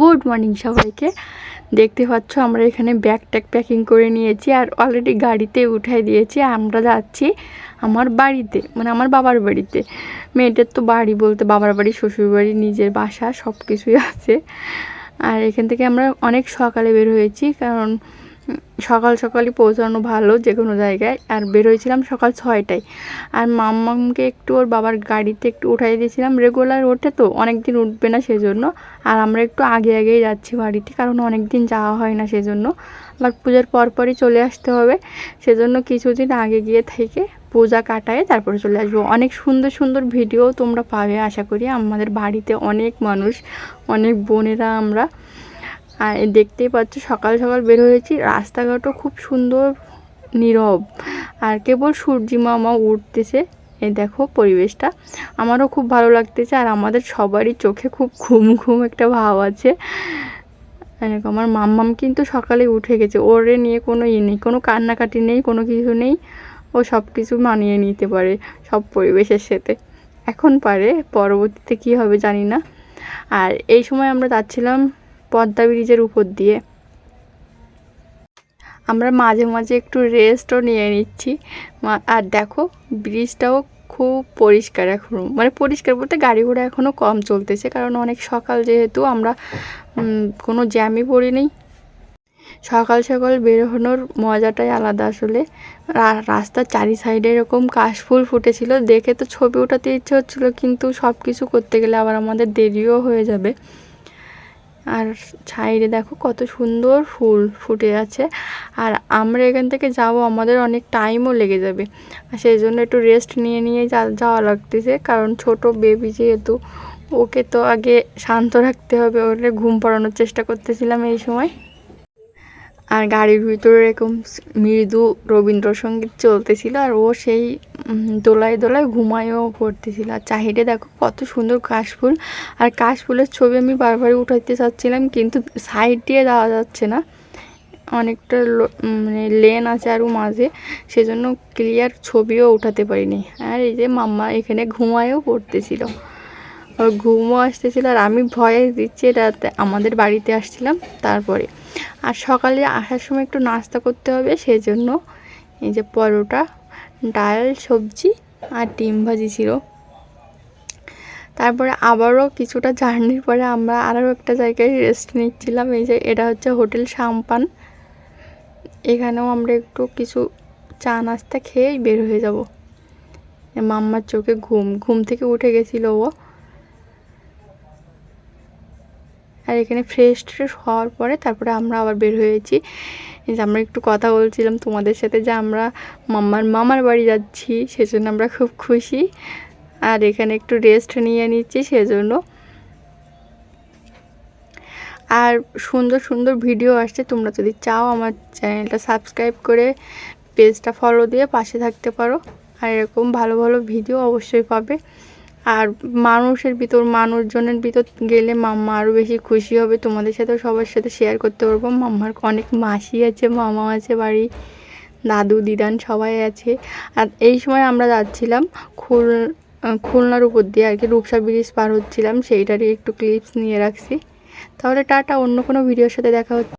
Good morning সবাইকে। দেখতে পাচ্ছ আমরা এখানে ব্যাগ ট্যাগ প্যাকিং করে নিয়েছি আর অলরেডি গাড়িতে উঠাই দিয়েছি। আমরা যাচ্ছি আমার বাড়িতে মানে আমার বাবার বাড়িতে। মেয়েটার তো বাড়ি বলতে বাবার বাড়ি, শ্বশুর বাড়ি, নিজের বাসা সব কিছুই আছে। আর এখান থেকে আমরা অনেক সকালে বের হয়েছি কারণ সকাল সকালই পৌঁছানো ভালো যে কোনো জায়গায়। আর বের হয়েছিলাম সকাল ছয়টায়। আর মাম্মামকে একটু ওর বাবার গাড়িতে একটু উঠাই দিয়েছিলাম। রেগুলার ওঠে তো অনেক দিন উঠবে না সেজন্য। আর আমরা একটু আগে আগেই যাচ্ছি বাড়িতে, কারণ অনেক দিন যাওয়া হয় না সেজন্য। আবার পূজার পরপরই চলে আসতে হবে। সেজন্য কিছুদিন আগে গিয়ে থেকে পূজা কাটায় তারপরে চলে আসব। অনেক সুন্দর সুন্দর ভিডিও তোমরা পাবে, আশা করি। আমাদের বাড়িতে অনেক মানুষ, অনেক বোনেরা আমরা আর দেখতেই পাচ্ছ সকাল সকাল বের হয়েছি। রাস্তাঘাটও খুব সুন্দর, নীরব। আর কেবল সূর্যি মামা উঠতেছে। এই দেখো পরিবেশটা। আমারও খুব ভালো লাগতেছে আর আমাদের সবারই চোখে খুব ঘুম ঘুম একটা ভাব আছে। এরকম আমার মাম্মাম কিন্তু সকালে উঠে গেছে। ওরে নিয়ে কোনো ইয়ে নেই, কোনো কান্নাকাটি নেই, কোনো কিছু নেই। ও সব কিছু মানিয়ে নিতে পারে সব পরিবেশের সাথে। এখন পারে, পরবর্তীতে কী হবে জানি না। আর এই সময় আমরা যাচ্ছিলাম পদ্মা ব্রিজের উপর দিয়ে। আমরা মাঝে মাঝে একটু রেস্টও নিয়ে নিচ্ছি। আর দেখো, ব্রিজটাও খুব পরিষ্কার এখন। মানে পরিষ্কার বলতে গাড়ি ঘোড়া এখনও কম চলতেছে, কারণ অনেক সকাল যেহেতু আমরা কোনো জ্যামই পড়িনি। সকাল সকাল বেরোনোর মজাটাই আলাদা আসলে। রাস্তার চারি সাইডে এরকম কাশফুল ফুটেছিল। দেখে তো ছবি ওঠাতে ইচ্ছে হচ্ছিল, কিন্তু সব কিছু করতে গেলে আবার আমাদের দেরিও হয়ে যাবে। আর সাইডে দেখো কত সুন্দর ফুল ফুটে আছে। আর আমরা এখান থেকে যাব, আমাদের অনেক টাইমও লেগে যাবে। আর সেই জন্য একটু রেস্ট নিয়ে নিয়ে যাওয়া লাগতেছে। কারণ ছোট বেবি যেহেতু, ওকে তো আগে শান্ত রাখতে হবে। ওরে ঘুম পাড়ানোর চেষ্টা করতেছিলাম এই সময়। আর গাড়ির ভিতরে এরকম মৃদু রবীন্দ্রসঙ্গীত চলতেছিল। আর ও সেই দোলায় দোলায় ঘুমায়ও পড়তেছিল আর চাহিদা দেখো কত সুন্দর কাশফুল আর কাশফুলের ছবি আমি বারবার উঠাইতে চাচ্ছিলাম, কিন্তু সাইড দিয়ে দেওয়া যাচ্ছে না। অনেকটা মানে লেন আছে আরও মাঝে, সেজন্য ক্লিয়ার ছবিও উঠাতে পারিনি। আর এই যে মাম্মা এখানে ঘুমায়ও পড়তেছিল। ওর ঘুমও আসতেছিল আর আমি ভয়ে দিচ্ছি রাতে আমাদের বাড়িতে আসছিলাম তারপরে। আর সকালে আসার সময় একটু নাস্তা করতে হবে, সেজন্য এই যে পরোটা ডাল, সবজি আর ডিম ভাজি ছিল। তারপরে আবারও কিছুটা জার্নির পরে আমরা আরও একটা জায়গায় রেস্ট নিচ্ছিলাম, এই যে এটা হচ্ছে হোটেল সাম্পান এখানেও আমরা একটু কিছু চা নাস্তা খেয়েই বের হয়ে যাব। মাম্মার চোখে ঘুম ঘুম থেকে উঠে গেছিল ও। আর এখানে ফ্রেশ ট্রেশ হওয়ার পরে তারপরে আমরা আবার বের হয়েছি। আমরা একটু কথা বলছিলাম তোমাদের সাথে যে আমরা মাম্মার মামার বাড়ি যাচ্ছি, সেজন্য আমরা খুব খুশি। আর এখানে একটু রেস্ট নিয়ে নিচ্ছি, সেজন্য। আর সুন্দর সুন্দর ভিডিও আসছে, তোমরা যদি চাও আমার চ্যানেলটা সাবস্ক্রাইব করে পেজটা ফলো দিয়ে পাশে থাকতে পারো। আর এরকম ভালো ভালো ভিডিও অবশ্যই পাবে। আর মানুষের ভিতর, মানুষজনের ভিতর গেলে মাম্মা আরও বেশি খুশি হবে। তোমাদের সাথে সবার সাথে শেয়ার করতে পারব। মাম্মার অনেক মাসি আছে মামা আছে বাড়ি, দাদু, দিদান সবাই আছে। আর এই সময় আমরা যাচ্ছিলাম খুল খুলনার উপর দিয়ে আর কি, রূপসা ব্রিজ পার হচ্ছিলাম। সেইটারই একটু ক্লিপস নিয়ে রাখছি। তাহলে টাটা, অন্য কোনো ভিডিওর সাথে দেখা হচ্ছে।